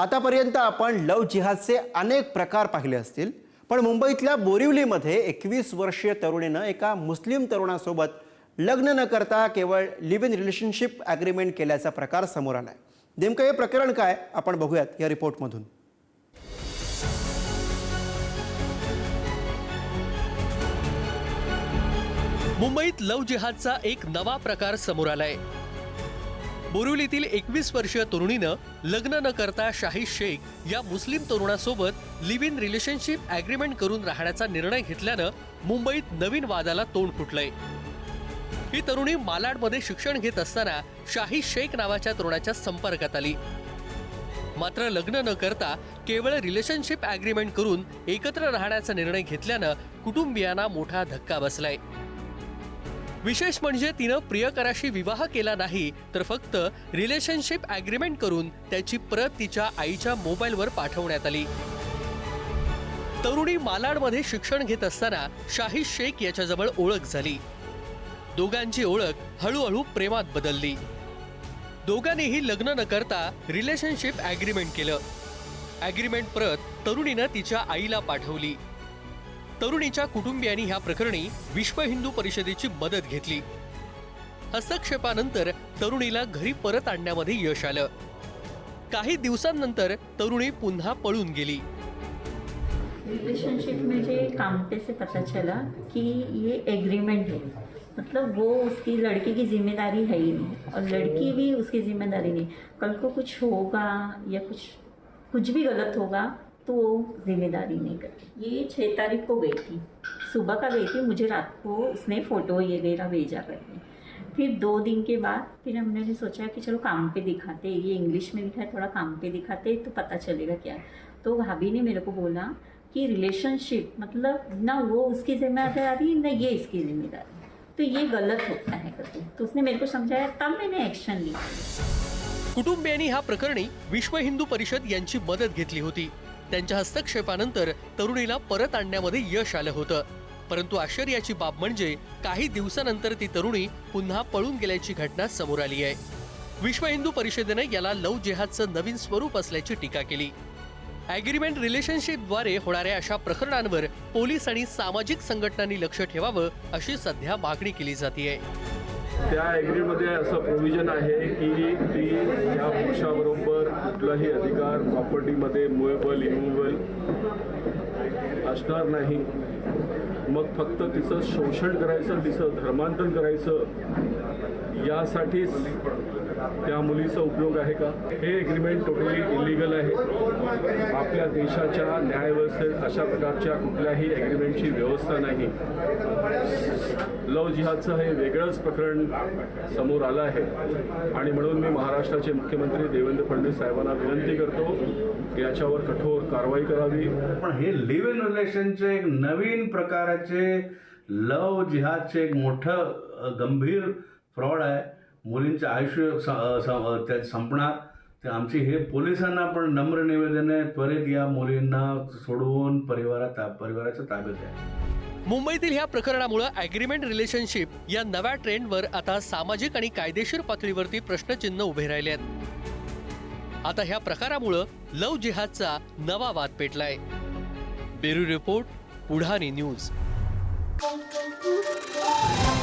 आतापर्यंत आपण लव जिहादचे अनेक प्रकार पाहिले असतील पण मुंबईतल्या बोरिवलीमध्ये एकवीस वर्षीय तरुणीनं एका मुस्लिम तरुणासोबत लग्न न करता केवळ लिव्ह इन रिलेशनशिप ॲग्रीमेंट केल्याचा प्रकार समोर आला आहे नेमकं हे प्रकरण काय? आपण बघूयात या रिपोर्टमधून. मुंबईत लव जिहादचा एक नवा प्रकार समोर आलाय. बोरिवलीतील एकवीस वर्षीय तरुणीनं लग्न न करता शाही शेख या मुस्लिम तरुणासोबत लिव्ह इन रिलेशनशिप अग्रीमेंट करून राहण्याचा निर्णय घेतल्यानं मुंबईत नवीन वादाला तोंड फुटलंय. ही तरुणी मालाडमध्ये शिक्षण घेत असताना शाही शेख नावाच्या तरुणाच्या संपर्कात आली. मात्र लग्न न करता केवळ रिलेशनशिप अग्रीमेंट करून एकत्र राहण्याचा निर्णय घेतल्यानं कुटुंबियांना मोठा धक्का बसलाय. विशेष म्हणजे तिनं प्रियकराशी विवाह केला नाही तर फक्त रिलेशनशिप अग्रीमेंट करून त्याची प्रत तिच्या आईच्या मोबाईलवर पाठवण्यात आली. तरुणी मालाडमध्ये शिक्षण घेत असताना शाही शेख याच्याजवळ ओळख झाली. दोघांची ओळख हळूहळू प्रेमात बदलली. दोघांनीही लग्न न करता रिलेशनशिप अग्रीमेंट केलं. अग्रीमेंट प्रत तरुणीनं तिच्या आईला पाठवली. तरुणीच्या कुटुंबियांनी ह्या प्रकरणी विश्व हिंदू परिषदेची मदत घेतली. हस्तक्षेपानंतर तरुणीला घरी परत आणण्यामध्ये यश आलं. काही दिवसांनंतर तरुणी पुन्हा पळून गेली. रिलेशनशिप में जे काम पे से पता चला कि ये एग्रीमेंट है. मतलब वो उसकी लड़के की जिम्मेदारी है ही नहीं और लड़की भी उसकी जिम्मेदारी नहीं। कल को कुछ होगा या कुछ कुछ भी गलत होगा तो वो जिम्मेदारी नहीं करती। ये छः तारीख को गई थी। सुबह का गई थी मुझे रात को उसने फ़ोटो ये वगैरह भेजा करके फिर दो दिन के बाद फिर हमने भी सोचा कि चलो काम पे दिखाते ये इंग्लिश में लिखा है थोड़ा काम पे दिखाते तो पता चलेगा क्या। तो भाभी ने मेरे को बोला कि रिलेशनशिप मतलब ना वो उसकी जिम्मेदारी ना ये इसकी जिम्मेदारी। तो ये गलत होता है करके। तो उसने मेरे को समझाया तब मैंने एक्शन लिया। कुटुंबियांनी ह्या प्रकरणी विश्व हिंदू परिषद यांची मदत घेतली होती। त्यांच्या हस्तक्षेपानंतर तरुणीला परत आणण्यामध्ये यश आलं होतं. परंतु आश्चर्याची बाब म्हणजे काही दिवसानंतर ती तरुणी पुन्हा पळून गेल्याची घटना समोर आली आहे. विश्व हिंदू परिषदेनं याला लव जेहादचं नवीन स्वरूप असल्याची टीका केली. ॲग्रीमेंट रिलेशनशिपद्वारे होणाऱ्या अशा प्रकरणांवर पोलीस आणि सामाजिक संघटनांनी लक्ष ठेवावं अशी सध्या मागणी केली जाते त्या ॲग्रीमध्ये असं प्रोव्हिजन आहे की ती या पुरुषाबरोबर कुठलाही अधिकार प्रॉपर्टीमध्ये मुवेबल इमुवेबल असणार नाही. मग फक्त तिचं शोषण करायचं तिचं धर्मांतरण करायचं यासाठीच त्या मुलीचा उपयोग आहे का? हे एग्रीमेंट टोटली इलिगल आहे. आपल्या देशाच्या न्यायव्यवस्थेत अशा प्रकारच्या कुठल्याही एग्रीमेंटची व्यवस्था नाही. लव जिहादचं हे वेगळंच प्रकरण समोर आलं आहे. आणि म्हणून मी महाराष्ट्राचे मुख्यमंत्री देवेंद्र फडणवीस साहेबांना विनंती करतो याच्यावर कठोर कारवाई करावी. पण हे लिव्ह इन रिलेशनचे एक नवीन प्रकार प्रकाराचे लव जिहादचे एक मोठं गंभीर फ्रॉड आहे. मुलींचे आयुष्य त्यात संपणार. ते आमची हे पोलिसांना पण नम्र निवेदन आहे. त्वरित या मुलींना सोडवून परिवारात परिवाराच्या ताब्यात आहे मुंबईतील ह्या प्रकरणामुळे ॲग्रीमेंट रिलेशनशिप या नव्या ट्रेंडवर आता सामाजिक आणि कायदेशीर पातळीवरती प्रश्नचिन्ह उभे राहिले आहेत. आता ह्या प्रकारामुळं लव जिहादचा नवा वाद पेटलाय. Bureau report Pudhari news. Bom, bom, bom, bom.